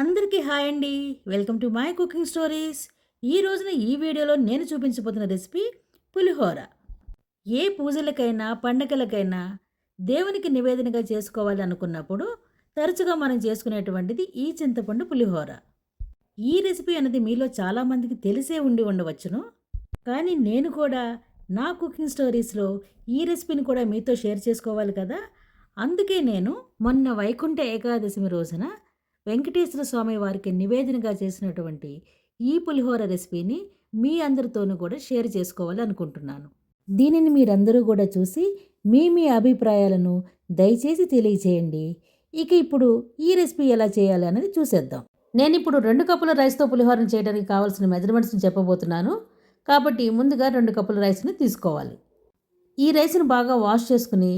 అందరికీ హాయ్ అండి. Welcome to my cooking stories. ఈ రోజున ఈ వీడియోలో నేను చూపించబోతున్న రెసిపీ పులిహోర. ఏ పూజలకైనా పండగలకైనా దేవునికి నివేదనగా చేసుకోవాలి అనుకున్నప్పుడు తరచుగా మనం చేసుకునేటువంటిది ఈ చింతపండు పులిహోర. ఈ రెసిపీ అనేది మీలో చాలామందికి తెలిసే ఉండి ఉండవచ్చును. కానీ నేను కూడా నా కుకింగ్ స్టోరీస్లో ఈ రెసిపీని కూడా మీతో షేర్ చేసుకోవాలి కదా. అందుకే నేను మొన్న వైకుంఠ ఏకాదశమి రోజున వెంకటేశ్వర స్వామి వారికి నివేదనగా చేసినటువంటి ఈ పులిహోర రెసిపీని మీ అందరితోనూ కూడా షేర్ చేసుకోవాలి అనుకుంటున్నాను దీనిని మీరందరూ కూడా చూసి మీ మీ అభిప్రాయాలను దయచేసి తెలియచేయండి. ఇక ఇప్పుడు ఈ రెసిపీ ఎలా చేయాలి అనేది చూసేద్దాం. నేను ఇప్పుడు రెండు కప్పుల రైస్తో పులిహోరను చేయడానికి కావాల్సిన మెజర్మెంట్స్ని చెప్పబోతున్నాను. కాబట్టి ముందుగా రెండు కప్పుల రైస్ని తీసుకోవాలి. ఈ రైస్ను బాగా వాష్ చేసుకుని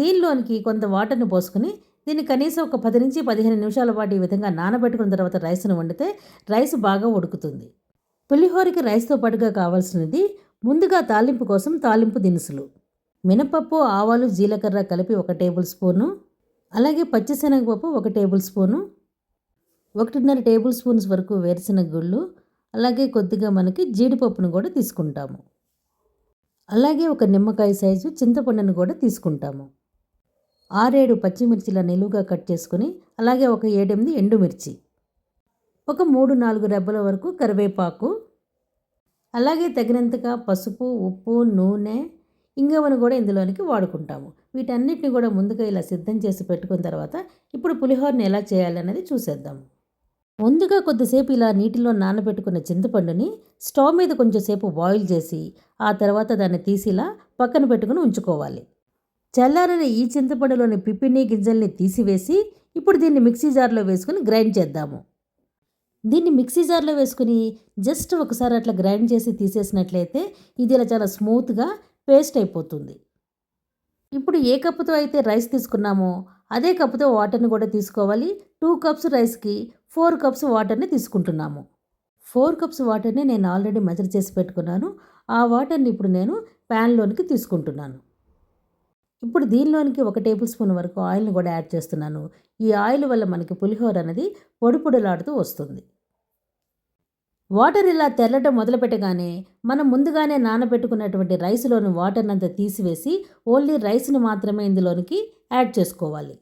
దీనిలోనికి కొంత వాటర్ని పోసుకుని దీన్ని కనీసం ఒక పది నుంచి పదిహేను నిమిషాల పాటు ఈ విధంగా నానబెట్టుకున్న తర్వాత రైస్ను వండితే రైస్ బాగా ఉడుకుతుంది. పులిహోరకి రైస్తో పాటుగా కావాల్సినది ముందుగా తాలింపు కోసం తాలింపు దినుసులు మినపప్పు ఆవాలు జీలకర్ర కలిపి ఒక టేబుల్ స్పూను అలాగే పచ్చిశనగపప్పు ఒక టేబుల్ స్పూను ఒకటిన్నర టేబుల్ స్పూన్స్ వరకు వేరుశనగ గుళ్ళు అలాగే కొద్దిగా మనకి జీడిపప్పును కూడా తీసుకుంటాము. అలాగే ఒక నిమ్మకాయ సైజు చింతపండును కూడా తీసుకుంటాము. ఆరేడు పచ్చిమిర్చిల నిలువుగా కట్ చేసుకుని అలాగే ఒక ఏడెనిమిది ఎండుమిర్చి ఒక మూడు నాలుగు రెబ్బల వరకు కరివేపాకు అలాగే తగినంతగా పసుపు ఉప్పు నూనె ఇంగవను కూడా ఇందులోనికి వాడుకుంటాము. వీటన్నిటిని కూడా ముందుగా ఇలా సిద్ధం చేసి పెట్టుకున్న తర్వాత ఇప్పుడు పులిహోరని ఎలా చేయాలన్నది చూసేద్దాం. ముందుగా కొద్దిసేపు ఇలా నీటిలో నానబెట్టుకున్న చింతపండుని స్టవ్ మీద కొంచెంసేపు బాయిల్ చేసి ఆ తర్వాత దాన్ని తీసి ఇలా పక్కన పెట్టుకుని ఉంచుకోవాలి. చల్లారని ఈ చింతపండులోని పిప్పిని గింజల్ని తీసివేసి ఇప్పుడు దీన్ని మిక్సీ జార్లో వేసుకుని గ్రైండ్ చేద్దాము. దీన్ని మిక్సీ జార్లో వేసుకుని జస్ట్ ఒకసారి అట్లా గ్రైండ్ చేసి తీసేసినట్లయితే ఇది ఇలా చాలా స్మూత్గా పేస్ట్ అయిపోతుంది. ఇప్పుడు ఏ కప్పుతో అయితే రైస్ తీసుకున్నామో అదే కప్పుతో వాటర్ని కూడా తీసుకోవాలి. టూ కప్స్ రైస్కి ఫోర్ కప్స్ వాటర్ని తీసుకుంటున్నాము. ఫోర్ కప్స్ వాటర్ని నేను ఆల్రెడీ మెజర్ చేసి పెట్టుకున్నాను. ఆ వాటర్ని ఇప్పుడు నేను ప్యాన్లోనికి తీసుకుంటున్నాను. ఇప్పుడు దీనిలోనికి ఒక టేబుల్ స్పూన్ వరకు ఆయిల్ని కూడా యాడ్ చేస్తున్నాను. ఈ ఆయిల్ వల్ల మనకి పులిహోర అనేది పొడిపొడులాడుతూ వస్తుంది. వాటర్ ఇలా తెల్లటం మొదలుపెట్టగానే మనం ముందుగానే నానబెట్టుకున్నటువంటి రైస్లోని వాటర్ అంతా తీసివేసి ఓన్లీ రైస్ని మాత్రమే ఇందులోనికి యాడ్ చేసుకోవాలి.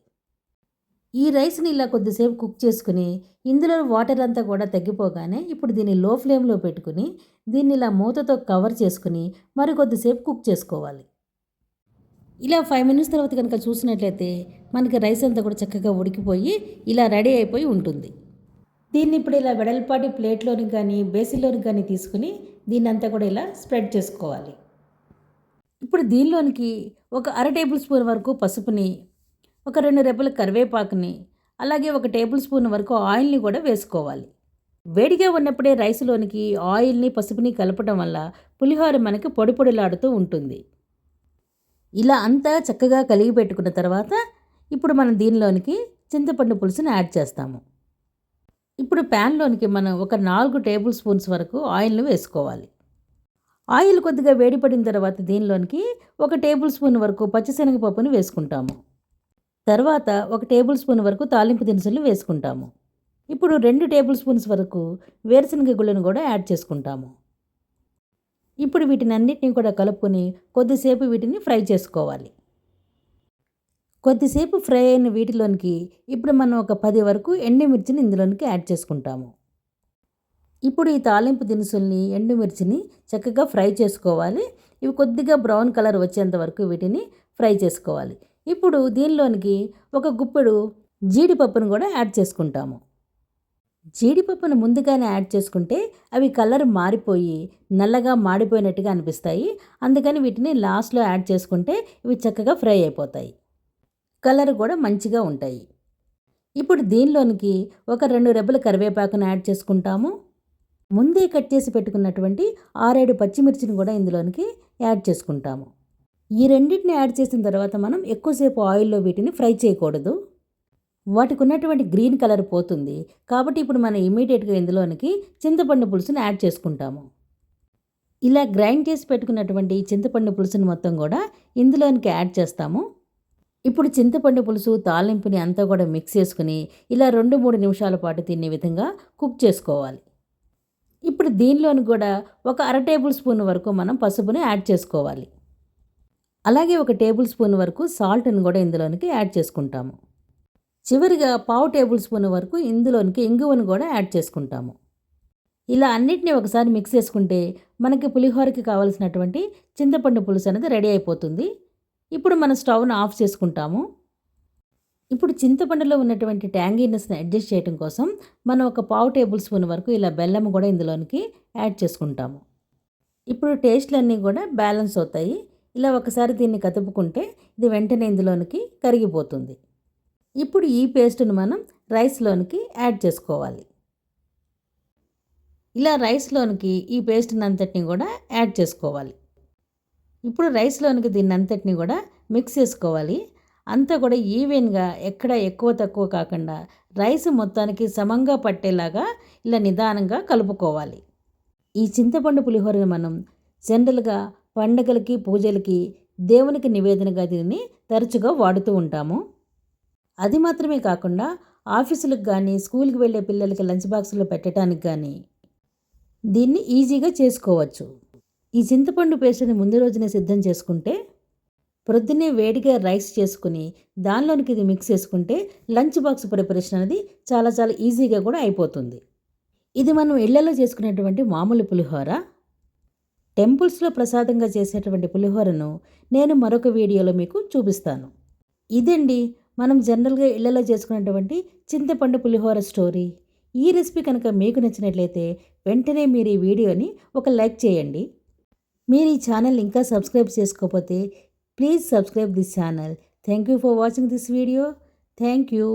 ఈ రైస్ని ఇలా కొద్దిసేపు కుక్ చేసుకుని ఇందులో వాటర్ అంతా కూడా తగ్గిపోగానే ఇప్పుడు దీన్ని లో ఫ్లేమ్లో పెట్టుకుని దీన్ని ఇలా మూతతో కవర్ చేసుకుని మరి కొద్దిసేపు కుక్ చేసుకోవాలి. ఇలా ఫైవ్ మినిట్స్ తర్వాత కనుక చూసినట్లయితే మనకి రైస్ అంతా కూడా చక్కగా ఉడికిపోయి ఇలా రెడీ అయిపోయి ఉంటుంది. దీన్ని ఇప్పుడు ఇలా వెడల్పాటి ప్లేట్లోని కానీ బేసిన్లోని కానీ తీసుకుని దీన్ని అంతా కూడా ఇలా స్ప్రెడ్ చేసుకోవాలి. ఇప్పుడు దీనిలోనికి ఒక అర టేబుల్ స్పూన్ వరకు పసుపుని ఒక రెండు రెబ్బల కరివేపాకుని అలాగే ఒక టేబుల్ స్పూన్ వరకు ఆయిల్ని కూడా వేసుకోవాలి. వేడిగా ఉన్నప్పుడే రైస్లోనికి ఆయిల్ని పసుపుని కలపడం వల్ల పులిహోర మనకి పొడి పొడిలాడుతూ ఉంటుంది. ఇలా అంతా చక్కగా కలిగి పెట్టుకున్న తర్వాత ఇప్పుడు మనం దీనిలోనికి చింతపండు పులుసుని యాడ్ చేస్తాము. ఇప్పుడు ప్యాన్లోనికి మనం ఒక నాలుగు టేబుల్ స్పూన్స్ వరకు ఆయిల్ను వేసుకోవాలి. ఆయిల్ కొద్దిగా వేడిపడిన తర్వాత దీనిలోనికి ఒక టేబుల్ స్పూన్ వరకు పచ్చిశనగపప్పును వేసుకుంటాము. తర్వాత ఒక టేబుల్ స్పూన్ వరకు తాలింపు దినుసులు వేసుకుంటాము. ఇప్పుడు రెండు టేబుల్ స్పూన్స్ వరకు వేరుశనగ గుళ్ళను కూడా యాడ్ చేసుకుంటాము. ఇప్పుడు వీటిని అన్నిటిని కూడా కలుపుకొని కొద్దిసేపు వీటిని ఫ్రై చేసుకోవాలి. కొద్దిసేపు ఫ్రై అయిన వీటిలోనికి ఇప్పుడు మనం ఒక పది వరకు ఎండుమిర్చిని ఇందులోనికి యాడ్ చేసుకుంటాము. ఇప్పుడు ఈ తాలింపు దినుసుల్ని ఎండుమిర్చిని చక్కగా ఫ్రై చేసుకోవాలి. ఇవి కొద్దిగా బ్రౌన్ కలర్ వచ్చేంత వరకు వీటిని ఫ్రై చేసుకోవాలి. ఇప్పుడు దీనిలోనికి ఒక గుప్పెడు జీడిపప్పును కూడా యాడ్ చేసుకుంటాము. జీడిపప్పును ముందుగానే యాడ్ చేసుకుంటే అవి కలర్ మారిపోయి నల్లగా మాడిపోయినట్టుగా అనిపిస్తాయి. అందుకని వీటిని లాస్ట్లో యాడ్ చేసుకుంటే ఇవి చక్కగా ఫ్రై అయిపోతాయి. కలర్ కూడా మంచిగా ఉంటాయి. ఇప్పుడు దీనిలోనికి ఒక రెండు రెబ్బల కరివేపాకును యాడ్ చేసుకుంటాము. ముందే కట్ చేసి పెట్టుకున్నటువంటి ఆరేడు పచ్చిమిర్చిని కూడా ఇందులోనికి యాడ్ చేసుకుంటాము. ఈ రెండింటిని యాడ్ చేసిన తర్వాత మనం ఎక్కువసేపు ఆయిల్లో వీటిని ఫ్రై చేయకూడదు. వాటికి ఉన్నటువంటి గ్రీన్ కలర్ పోతుంది. కాబట్టి ఇప్పుడు మనం ఇమీడియట్గా ఇందులోనికి చింతపండు పులుసుని యాడ్ చేసుకుంటాము. ఇలా గ్రైండ్ చేసి పెట్టుకున్నటువంటి చింతపండు పులుసుని మొత్తం కూడా ఇందులోనికి యాడ్ చేస్తాము. ఇప్పుడు చింతపండు పులుసు తాలింపుని అంతా కూడా మిక్స్ చేసుకుని ఇలా రెండు మూడు నిమిషాల పాటు తినే విధంగా కుక్ చేసుకోవాలి. ఇప్పుడు దీనిలోని కూడా ఒక అర టేబుల్ స్పూన్ వరకు మనం పసుపుని యాడ్ చేసుకోవాలి. అలాగే ఒక టేబుల్ స్పూన్ వరకు సాల్ట్ని కూడా ఇందులోనికి యాడ్ చేసుకుంటాము. చివరిగా పావు టేబుల్ స్పూన్ వరకు ఇందులోనికి ఇంగువను కూడా యాడ్ చేసుకుంటాము. ఇలా అన్నిటిని ఒకసారి మిక్స్ చేసుకుంటే మనకి పులిహోరకి కావాల్సినటువంటి చింతపండు పులుసు అనేది రెడీ అయిపోతుంది. ఇప్పుడు మనం స్టవ్ను ఆఫ్ చేసుకుంటాము. ఇప్పుడు చింతపండులో ఉన్నటువంటి ట్యాంగీనెస్ని అడ్జస్ట్ చేయడం కోసం మనం ఒక పావు టేబుల్ స్పూన్ వరకు ఇలా బెల్లం కూడా ఇందులోనికి యాడ్ చేసుకుంటాము. ఇప్పుడు టేస్ట్లన్నీ కూడా బ్యాలెన్స్ అవుతాయి. ఇలా ఒకసారి దీన్ని కదుపుకుంటే ఇది వెంటనే ఇందులోనికి కరిగిపోతుంది. ఇప్పుడు ఈ పేస్ట్ను మనం రైస్లోనికి యాడ్ చేసుకోవాలి. ఇలా రైస్లోనికి ఈ పేస్ట్ని అంతటిని కూడా యాడ్ చేసుకోవాలి. ఇప్పుడు రైస్లోనికి దీన్ని అంతటిని కూడా మిక్స్ చేసుకోవాలి. అంతా కూడా ఈవెన్గా ఎక్కడ ఎక్కువ తక్కువ కాకుండా రైస్ మొత్తానికి సమంగా పట్టేలాగా ఇలా నిదానంగా కలుపుకోవాలి. ఈ చింతపండు పులిహోరని మనం జనరల్గా పండగలకి పూజలకి దేవునికి నివేదనగా దీనిని తరచుగా వాడుతూ ఉంటాము. అది మాత్రమే కాకుండా ఆఫీసులకు కానీ స్కూల్కి వెళ్ళే పిల్లలకి లంచ్ బాక్సులో పెట్టడానికి కానీ దీన్ని ఈజీగా చేసుకోవచ్చు. ఈ చింతపండు పేస్ట్ని ముందు రోజునే సిద్ధం చేసుకుంటే ప్రొద్దునే వేడిగా రైస్ చేసుకుని దానిలోనికి ఇది మిక్స్ చేసుకుంటే లంచ్ బాక్స్ ప్రిపరేషన్ అనేది చాలా చాలా ఈజీగా కూడా అయిపోతుంది. ఇది మనం ఇళ్ళలో చేసుకునేటువంటి మామూలు పులిహోర. టెంపుల్స్లో ప్రసాదంగా చేసేటువంటి పులిహోరను నేను మరొక వీడియోలో మీకు చూపిస్తాను. ఇదండి మనం జనరల్గా ఇళ్ళలో చేసుకునేటువంటి చింతపండు పులిహోర స్టోరీ. ఈ రెసిపీ కనుక మీకు నచ్చినట్లయితే వెంటనే మీరు ఈ వీడియోని ఒక లైక్ చేయండి. మీరు ఈ ఛానల్ ఇంకా సబ్స్క్రైబ్ చేసుకోకపోతే please subscribe this channel. Thank you for watching this video. Thank you